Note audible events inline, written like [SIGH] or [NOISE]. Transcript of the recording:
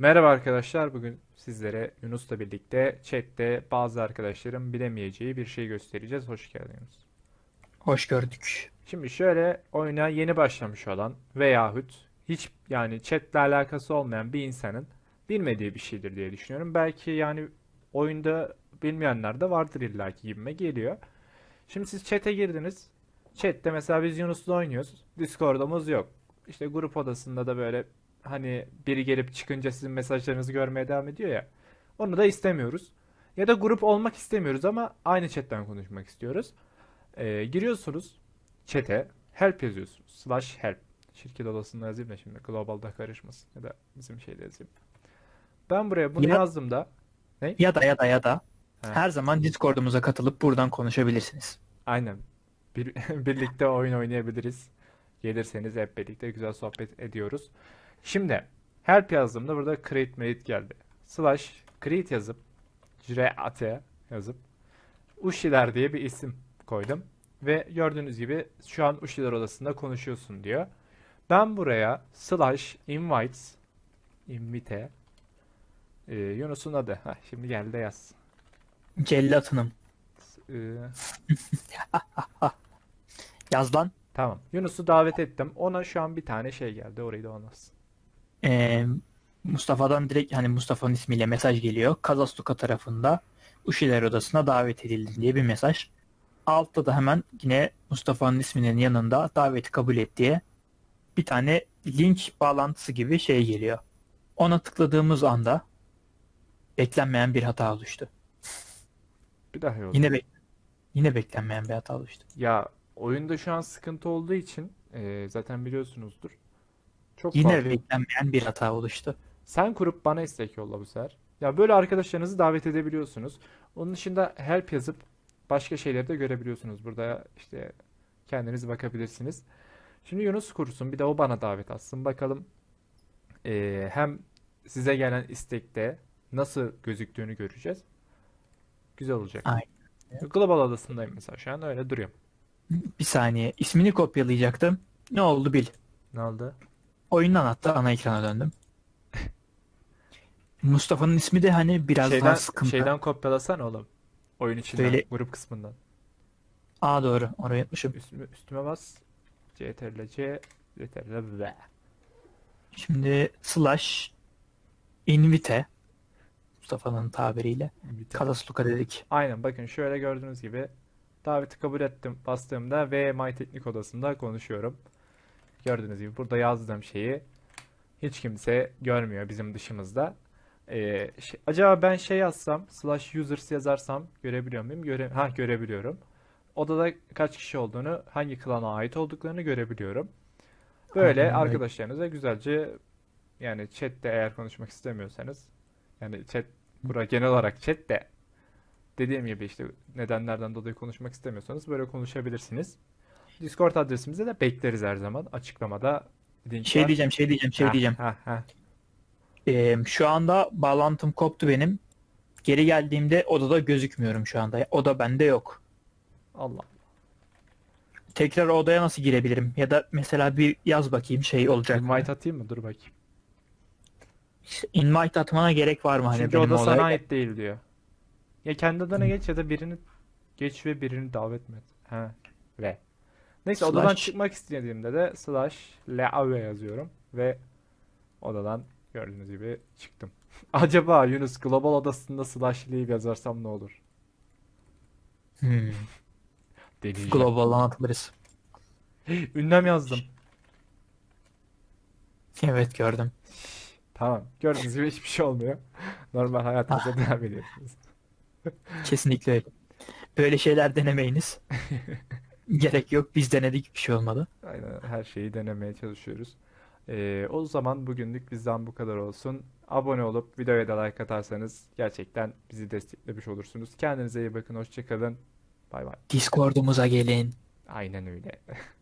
Merhaba arkadaşlar. Bugün sizlere Yunus'la birlikte chatte bazı arkadaşların bilemeyeceği bir şey göstereceğiz. Hoş geldiniz. Hoş gördük. Şimdi şöyle oyuna yeni başlamış olan veyahut hiç yani chatle alakası olmayan bir insanın bilmediği bir şeydir diye düşünüyorum. Belki yani oyunda bilmeyenler de vardır illaki gibime geliyor. Şimdi siz chat'e girdiniz. Chat'te mesela biz Yunus'la oynuyoruz. Discord'umuz yok. İşte grup odasında da böyle hani biri gelip çıkınca sizin mesajlarınızı görmeye devam ediyor ya. Onu da istemiyoruz. Ya da grup olmak istemiyoruz ama aynı chatten konuşmak istiyoruz. Ee, giriyorsunuz chat'e help yazıyorsunuz. Slash help. Şirket odasında yazayım da şimdi globalda karışmasın. Ya da bizim şeyde yazayım. Ben buraya bunu Ya, yazdığımda ne? ya da ya da ya da He, her zaman Discord'umuza katılıp buradan konuşabilirsiniz. aynen. Bir, [LAUGHS] birlikte oyun oynayabiliriz. Gelirseniz hep birlikte güzel sohbet ediyoruz. Şimdi help yazdığımda burada create made geldi. Slash create yazıp create yazıp Uşiler diye bir isim koydum. Ve gördüğünüz gibi şu an Uşiler odasında konuşuyorsun diyor. Ben buraya slash invites invite e, Yunus'un adı. Heh, şimdi geldi yaz. Cellat Hanım. E, [LAUGHS] Yaz lan. tamam. Yunus'u davet ettim. Ona şu an bir tane şey geldi. Orayı da olmaz. Ee, Mustafa'dan direkt hani Mustafa'nın ismiyle mesaj geliyor. Kazastuka tarafında Uşiler Odası'na davet edildin diye bir mesaj. Altta da hemen yine Mustafa'nın isminin yanında daveti kabul et diye bir tane link bağlantısı gibi şey geliyor. Ona tıkladığımız anda beklenmeyen bir hata oluştu. Bir daha yollayayım. Yine bek yine beklenmeyen bir hata oluştu. Ya oyunda şu an sıkıntı olduğu için e, zaten biliyorsunuzdur. Çok Yine fazla. beklenmeyen bir hata oluştu. Sen kurup bana istek yolla bu sefer. Ya böyle arkadaşlarınızı davet edebiliyorsunuz. Onun dışında help yazıp başka şeyleri de görebiliyorsunuz. Burada işte kendiniz bakabilirsiniz. Şimdi Yunus kursun bir de o bana davet atsın. Bakalım e, hem size gelen istekte nasıl gözüktüğünü göreceğiz. Güzel olacak. Aynen. Global adasındayım mesela şu an öyle duruyorum. Bir saniye. ismini kopyalayacaktım. Ne oldu bil. Ne oldu? Oyundan attı ana ekrana döndüm. [LAUGHS] Mustafa'nın ismi de hani biraz daha Şeyden sıkıntı. şeyden kopyalasana oğlum. Oyun içinden, Böyle grup kısmından. Aa doğru. Oraya yapmışım. Üstüme, üstüme bas. CTRL C, CTRL V. Şimdi slash invite Mustafa'nın tabiriyle Biter. Kadasluka dedik. Aynen bakın şöyle gördüğünüz gibi daveti kabul ettim bastığımda ve My Teknik Odası'nda konuşuyorum. Gördüğünüz gibi burada yazdığım şeyi hiç kimse görmüyor bizim dışımızda. Ee, şey- acaba ben şey yazsam slash users yazarsam görebiliyor muyum? Göre ha görebiliyorum. Odada kaç kişi olduğunu, hangi klana ait olduklarını görebiliyorum. Böyle Aynen arkadaşlarınıza güzelce yani chatte eğer konuşmak istemiyorsanız yani chat bura genel olarak chat de dediğim gibi işte nedenlerden dolayı konuşmak istemiyorsanız böyle konuşabilirsiniz. Discord adresimize de bekleriz her zaman. Açıklamada link Şey var. diyeceğim, şey diyeceğim, şey Ha diyeceğim. ha ha. Ee, şu anda bağlantım koptu benim. Geri geldiğimde odada gözükmüyorum şu anda. Oda bende yok. Allah. Tekrar odaya nasıl girebilirim? Ya da mesela bir yaz bakayım şey olacak? Invite atayım mı? Dur bakayım. Invite atmana gerek var mı hani Çünkü benim o da sana ait değil diyor. Ya kendi adına geç ya da birini geç ve birini davet et? Ha. Ve. Neyse odadan Slash çıkmak istediğimde de slash leave yazıyorum ve odadan gördüğünüz gibi çıktım. [LAUGHS] Acaba Yunus global odasında slash leave yazarsam ne olur? hmm, [LAUGHS] Deneyeceğim. global'dan atılırız. [GASPS] Ünlem yazdım. [LAUGHS] Evet gördüm. Tamam. Gördüğünüz gibi hiçbir şey olmuyor. Normal hayatınıza Ah, devam ediyorsunuz. kesinlikle öyle. Böyle şeyler denemeyiniz. Gerek yok. Biz denedik bir şey olmadı. Aynen her şeyi denemeye çalışıyoruz. Ee, o zaman bugünlük bizden bu kadar olsun. Abone olup videoya da like atarsanız gerçekten bizi desteklemiş olursunuz. Kendinize iyi bakın. Hoşça kalın. Bay bay. Discord'umuza gelin. Aynen öyle. [LAUGHS]